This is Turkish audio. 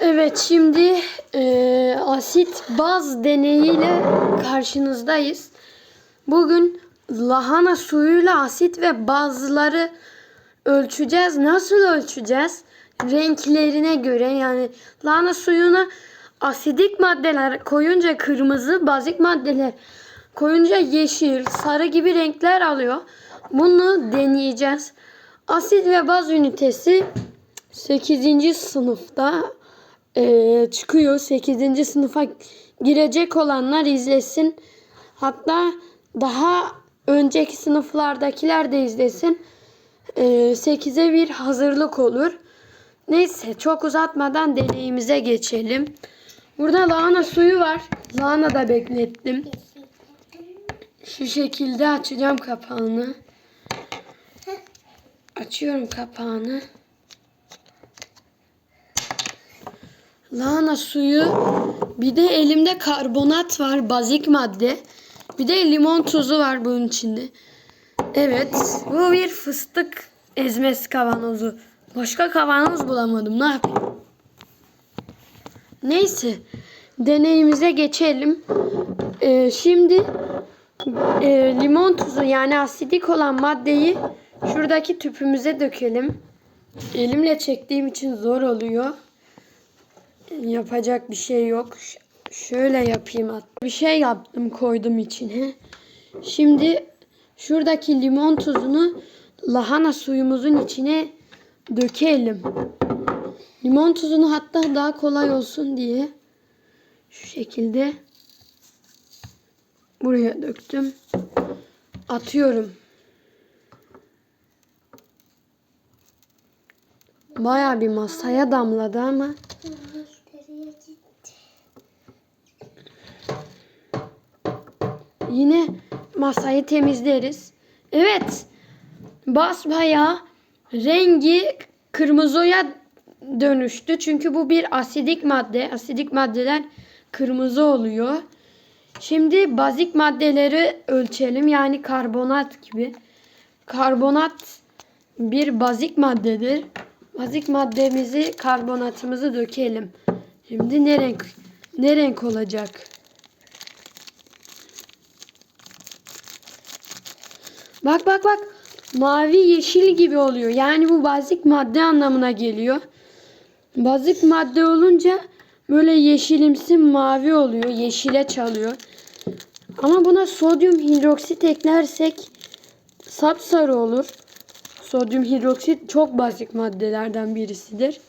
Evet şimdi e, asit baz deneyiyle karşınızdayız. Bugün lahana suyuyla asit ve bazları ölçeceğiz. Nasıl ölçeceğiz? Renklerine göre yani lahana suyuna asidik maddeler koyunca kırmızı, bazik maddeler koyunca yeşil, sarı gibi renkler alıyor. Bunu deneyeceğiz. Asit ve baz ünitesi 8. sınıfta eee, çıkıyor. 8. sınıfa girecek olanlar izlesin. Hatta daha önceki sınıflardakiler de izlesin. Eee 8'e bir hazırlık olur. Neyse çok uzatmadan deneyimize geçelim. Burada lahana suyu var. Lahana da beklettim. Şu şekilde açacağım kapağını. Açıyorum kapağını. Lahana suyu. Bir de elimde karbonat var. Bazik madde. Bir de limon tuzu var bunun içinde. Evet. Bu bir fıstık ezmesi kavanozu. Başka kavanoz bulamadım. Ne yapayım? Neyse. Deneyimize geçelim. Ee, şimdi e, limon tuzu yani asidik olan maddeyi şuradaki tüpümüze dökelim. Elimle çektiğim için zor oluyor. Yapacak bir şey yok. Ş- şöyle yapayım. hatta. Bir şey yaptım koydum içine. Şimdi şuradaki limon tuzunu lahana suyumuzun içine dökelim. Limon tuzunu hatta daha kolay olsun diye şu şekilde buraya döktüm. Atıyorum. Baya bir masaya damladı ama Yine masayı temizleriz. Evet. Basbayağı rengi kırmızıya dönüştü. Çünkü bu bir asidik madde. Asidik maddeler kırmızı oluyor. Şimdi bazik maddeleri ölçelim. Yani karbonat gibi. Karbonat bir bazik maddedir. Bazik maddemizi, karbonatımızı dökelim. Şimdi ne renk ne renk olacak? Bak bak bak. Mavi yeşil gibi oluyor. Yani bu bazik madde anlamına geliyor. Bazik madde olunca böyle yeşilimsi mavi oluyor. Yeşile çalıyor. Ama buna sodyum hidroksit eklersek sapsarı olur. Sodyum hidroksit çok bazik maddelerden birisidir.